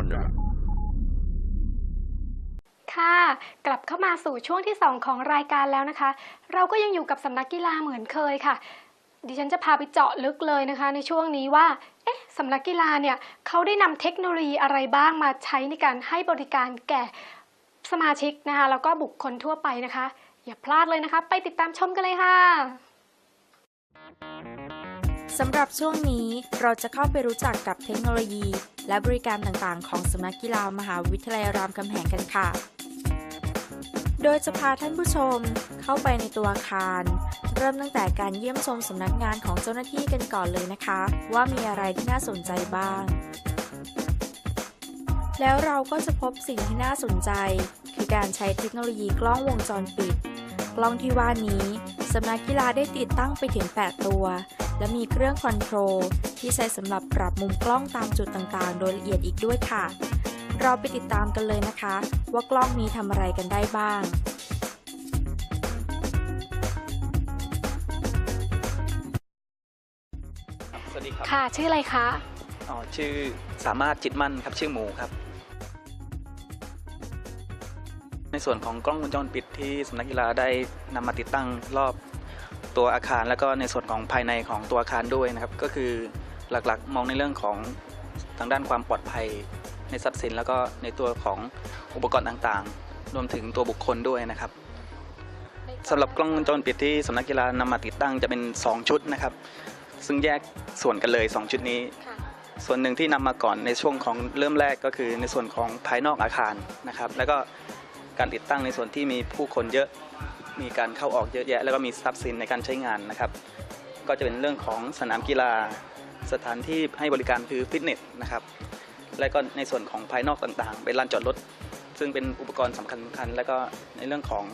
รเนี่ยแหละค่ะ กลับเข้ามาสู่ช่วงที่ 2 ของรายการแล้วนะคะ เราก็ยังอยู่กับสำนักกีฬาเหมือนเคยค่ะ ดิฉันจะพาไปเจาะลึกเลยนะคะ ในช่วงนี้ว่า เอ๊ะสำนักกีฬาเนี่ยเขาได้นำเทคโนโลยีอะไรบ้างมาใช้ในการให้บริการแก่สมาชิกนะคะ แล้วก็บุคคลทั่วไปนะคะ อย่าพลาดเลยนะคะ ไปติดตามชมกันเลยค่ะ สำหรับช่วงนี้เราจะเข้าไปรู้จักกับเทคโนโลยี และบริการต่างๆ ของสำนักกีฬามหาวิทยาลัยรามคำแหงกันค่ะ โดยจะพาท่านผู้ชมเข้าไปในตัวอาคาร เริ่มตั้งแต่การเยี่ยมชมสำนักงานของเจ้าหน้าที่กันก่อนเลยนะคะ ว่ามีอะไรที่น่าสนใจบ้าง แล้วเราก็จะพบสิ่งที่น่าสนใจ คือการใช้เทคโนโลยีกล้องวงจรปิด กล้องที่ว่านี้สำนักกีฬาได้ติดตั้งไปถึง 8 ตัว และมีเครื่องคอนโทรลที่ใช้สำหรับปรับมุมกล้องตามจุดต่างๆ โดยละเอียดอีกด้วยค่ะ เราไปติดตามกันเลยนะคะ ว่ากล้องนี้ทำอะไรกันได้บ้างสวัสดีครับ ค่ะ ชื่ออะไรคะ อ๋อ ชื่อสามารถจิตมั่นครับ ชื่อหมูครับ ในส่วนของกล้องวงจรปิดที่สำนักกีฬาได้นำมาติดตั้งรอบ ตัวอาคารแล้วก็ในส่วนของภายในของตัวอาคารด้วยนะครับ ก็คือหลักๆ มองในเรื่องของทางด้านความปลอดภัยในทรัพย์สิน แล้วก็ในตัวของอุปกรณ์ต่างๆ รวมถึงตัวบุคคลด้วยนะครับสำหรับกล้องวงจรปิดที่สำนักกีฬานำมาติดตั้งจะเป็น 2 ชุดนะครับ ซึ่งแยกส่วนกันเลย 2 ชุดนี้ ส่วนหนึ่งที่นำมาก่อนในช่วงของเริ่มแรกก็คือในส่วนของภายนอกอาคารนะครับ แล้วก็การติดตั้งในส่วนที่มีผู้คนเยอะ มีการเข้าออกเยอะแยะ แล้วก็มีทรัพย์สินในการใช้งานนะครับ ก็จะเป็นเรื่องของสนามกีฬา สถานที่ให้บริการคือฟิตเนสนะครับ และก็ในส่วนของภายนอกต่างๆ เป็นลานจอดรถ ซึ่งเป็นอุปกรณ์สำคัญสำคัญ แล้วก็ในเรื่องของ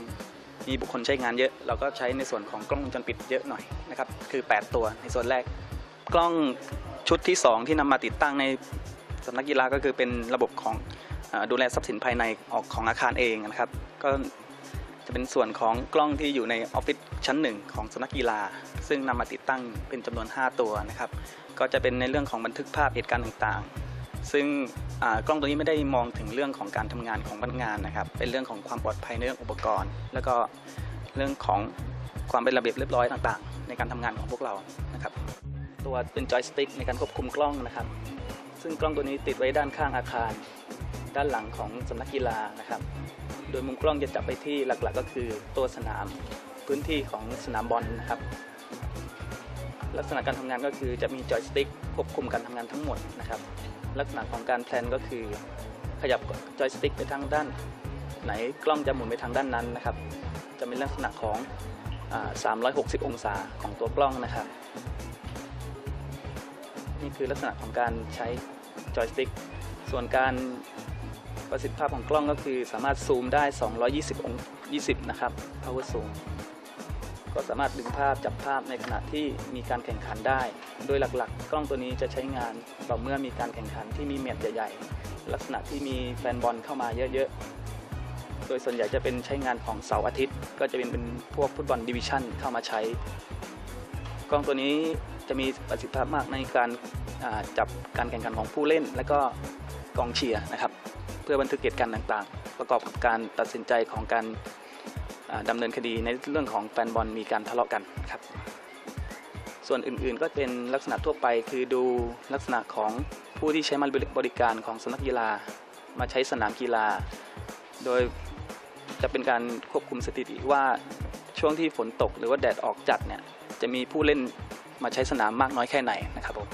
มีบุคคลใช้งานเยอะ เราก็ใช้ในส่วนของกล้องวงจรปิดเยอะหน่อยนะครับ คือ 8 ตัวในส่วนแรก กล้องชุดที่ 2 ที่นำมาติดตั้งในสำนักกีฬาก็คือเป็นระบบของอดูแลทรัพย์สินภายในออกของอาคารเองนะครับ ก็ เป็นส่วนของกล้องที่อยู่ในออฟฟิศชั้นหนึ่งของสำนักกีฬา ซึ่งนำมาติดตั้งเป็นจำนวน 5 ตัวนะครับ ก็จะเป็นในเรื่องของบันทึกภาพเหตุการณ์ต่างๆ ซึ่งกล้องตัวนี้ไม่ได้มองถึงเรื่องของการทำงานของพนักงานนะครับ เป็นเรื่องของความปลอดภัยในเรื่องอุปกรณ์ แล้วก็เรื่องของความเป็นระเบียบเรียบร้อยต่างๆ ในการทำงานของพวกเรานะครับ ตัวเป็นจอยสติ๊กในการควบคุมกล้องนะครับ ซึ่งกล้องตัวนี้ติดไว้ด้านข้างอาคาร ด้านหลังของสำนักกีฬานะครับ โดยมุมกล้องจะจับไปที่หลักๆ ก็คือตัวสนามพื้นที่ของสนามบอลนะครับ ลักษณะการทำงานก็คือจะมีจอยสติ๊กควบคุมการทำงานทั้งหมดนะครับ ลักษณะของการแพลนก็คือ ขยับจอยสติ๊กไปทางด้าน ไหนกล้องจะหมุนไปทางด้านนั้นนะครับ จะเป็นลักษณะของอ360 องศาของตัวกล้องนะครับ นี่คือลักษณะของการใช้จอยสติ๊กส่วนการ ประสิทธิภาพของกล้องก็คือสามารถซูมได้ 220 อง20 นะครับ power zoom ก็สามารถดึงภาพจับภาพในขณะที่มีการแข่งขันได้ โดยหลักๆ กล้องตัวนี้จะใช้งานต่อเมื่อมีการแข่งขันที่มีแมตช์ใหญ่ๆ ลักษณะที่มีแฟนบอลเข้ามาเยอะๆ โดยส่วนใหญ่จะเป็นใช้งานของเสาร์อาทิตย์ ก็จะเป็นเป็นพวกฟุตบอลดิวิชั่นเข้ามาใช้ กล้องตัวนี้จะมีประสิทธิภาพมากในการจับการแข่งขันของผู้เล่น และก็กองเชียร์นะครับ เพื่อบันทึกเหตุการณ์ต่างๆ ประกอบกับการตัดสินใจของการอ่าดำเนินคดีในเรื่องของแฟนบอลมีการทะเลาะกันครับ ส่วนอื่นๆก็เป็นลักษณะทั่วไปคือดูลักษณะของผู้ที่ใช้มาบริการของสนักกีฬา มาใช้สนามกีฬา โดยจะเป็นการควบคุมสถิติว่าช่วงที่ฝนตกหรือว่าแดดออกจัดเนี่ยจะมีผู้เล่นมาใช้สนามมากน้อยแค่ไหนนะครับผม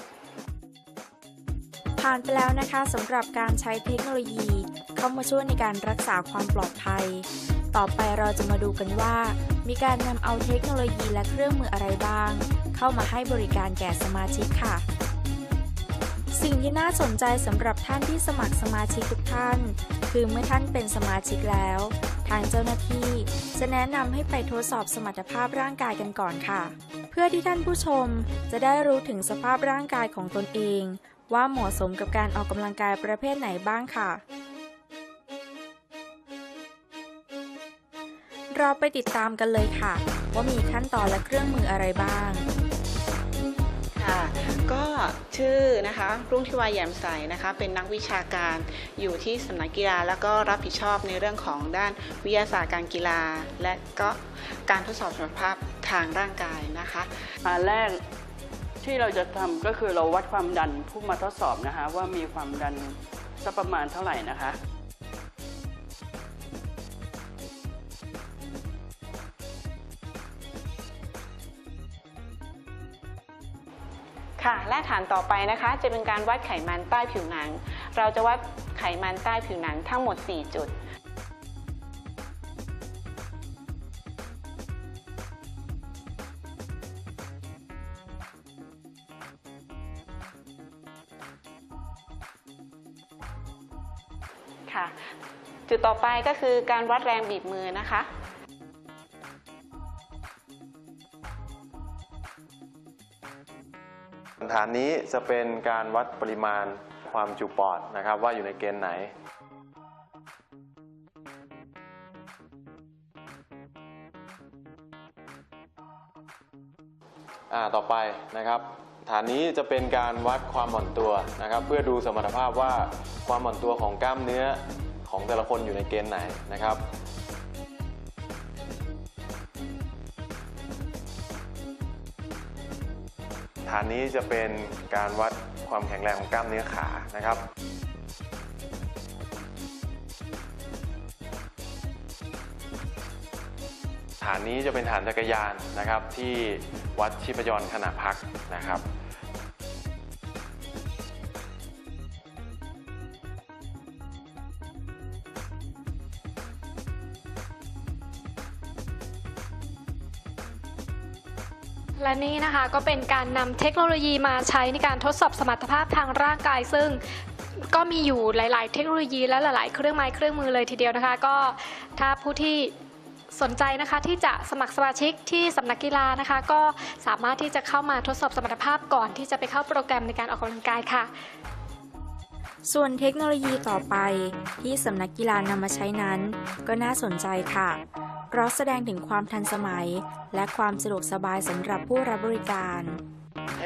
ผ่านไปแล้วนะคะสำหรับการใช้เทคโนโลยี เข้ามาช่วยในการรักษาความปลอดภัย ต่อไปเราจะมาดูกันว่า มีการนำเอาเทคโนโลยีและเครื่องมืออะไรบ้าง เข้ามาให้บริการแก่สมาชิกค่ะ สิ่งที่น่าสนใจสำหรับท่านที่สมัครสมาชิกทุกท่าน คือเมื่อท่านเป็นสมาชิกแล้ว ทางเจ้าหน้าที่ จะแนะนำให้ไปทดสอบสมรรถภาพร่างกายกันก่อนค่ะ เพื่อที่ท่านผู้ชมจะได้รู้ถึงสภาพร่างกายของตนเอง ว่าเหมาะสมกับการออกกำลังกายประเภทไหนบ้างค่ะ เราไปติดตามกันเลยค่ะ ว่ามีขั้นตอนและเครื่องมืออะไรบ้างค่ะก็ชื่อนะคะรุ่งทิวาแย้มใสนะคะ เป็นนักวิชาการอยู่ที่สำนักกีฬา แล้วก็รับผิดชอบในเรื่องของด้านวิทยาศาสตร์การกีฬา และก็การทดสอบสมรรถภาพทางร่างกายนะคะอันแรก ที่เราจะทำก็คือเราวัดความดันผู้มาทดสอบนะคะ ว่ามีความดันสักประมาณเท่าไหร่นะคะค่ะและฐานต่อไปนะคะ จะเป็นการวัดไขมันใต้ผิวหนัง เราจะวัดไขมันใต้ผิวหนังทั้งหมด 4 จุด ค่ะ จุดต่อไปก็คือการวัดแรงบีบมือนะคะฐานนี้จะเป็นการวัดปริมาณความจุปอดนะครับ ว่าอยู่ในเกณฑ์ไหนอ่าต่อไปนะครับ ฐานนี้จะเป็นการวัดความหม่อนตัวนะครับ เพื่อดูสมรรถภาพว่าความหม่อนตัวของกล้ามเนื้อของแต่ละคนอยู่ในเกณฑ์ไหนนะครับ ฐานนี้จะเป็นการวัดความแข็งแรงของกล้ามเนื้อขานะครับ ฐานนี้จะเป็นฐานจักรยานนะครับ ที่วัดชีพจรขณะพักนะครับและนี่นะคะก็เป็นการนำเทคโนโลยีมาใช้ในการทดสอบสมรรถภาพทางร่างกาย ซึ่งก็มีอยู่หลาย ๆ เทคโนโลยีและหลาย ๆ เครื่องไม้เครื่องมือเลยทีเดียวนะคะ ก็ถ้าผู้ที่ สนใจนะคะที่จะสมัครสมาชิกที่สำนักกีฬานะคะ ก็สามารถที่จะเข้ามาทดสอบสมรรถภาพก่อนที่จะไปเข้าโปรแกรมในการออกกำลังกายค่ะ ส่วนเทคโนโลยีต่อไปที่สำนักกีฬานำมาใช้นั้น ก็น่าสนใจค่ะ เพราะแสดงถึงความทันสมัย และความสะดวกสบายสำหรับผู้รับบริการ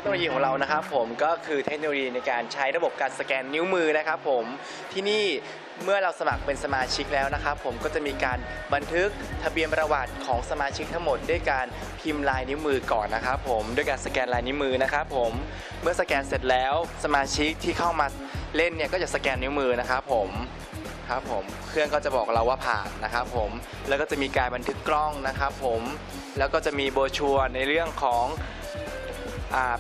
โนโลยีของเรานะครับผมก็คือเทคโนโลยีในการใช้ระบบการสแกนนิ้วมือนะครับผมที่นี่เมื่อเราสมัครเป็นสมาชิกแล้วนะครับผมก็จะมีการบันทึกทะเบียนประวัติของสมาชิกทั้งหมด ด้วยการพิมพ์ลายนิ้วมือก่อนนะครับผมด้วยการสแกนลายนิ้วมือนะครับผมเมื่อสแกนเสร็จแล้วสมาชิกที่เข้ามาเล่นเนี่ยก็จะสแกนนิ้วมือนะครับผมครับผมเครื่องก็จะบอกเราว่าผ่านนะครับผมแล้วก็จะมีการบันทึกกล้องนะครับผมแล้วก็จะมีโบชัวร์ในเรื่องของ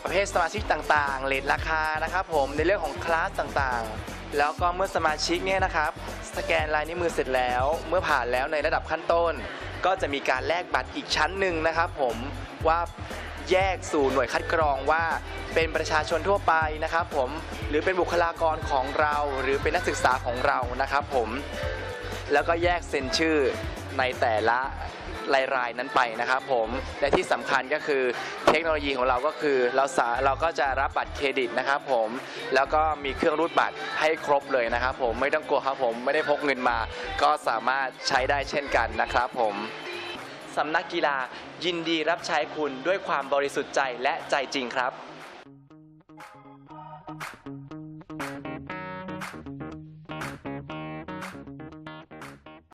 ประเภทสมาชิกต่างๆเลทราคานะครับผมในเรื่องของคลาสต่างๆ แล้วก็เมื่อสมาชิกเนี่ยนะครับ สแกนลายนิ้วมือเสร็จแล้ว เมื่อผ่านแล้วในระดับขั้นต้น ก็จะมีการแลกบัตรอีกชั้นหนึ่งนะครับ ผมว่าแยกสู่หน่วยคัดกรองว่าเป็นประชาชนทั่วไปนะครับผมหรือเป็นบุคลากรของเรา หรือเป็นนักศึกษาของเรานะครับผม แล้วก็แยกเซ็นชื่อในแต่ละรายรายนั้นไปนะครับผมและที่สำคัญก็คือเทคโนโลยีของเราก็คือเราสาเราก็จะรับบัตรเครดิตนะครับผมแล้วก็มีเครื่องรูดบัตรให้ครบเลยนะครับผมไม่ต้องกลัวครับผมไม่ได้พกเงินมา ก็สามารถใช้ได้เช่นกันนะครับผมสำนักกีฬายินดีรับใช้คุณด้วยความบริสุทธิ์ใจและใจจริงครับ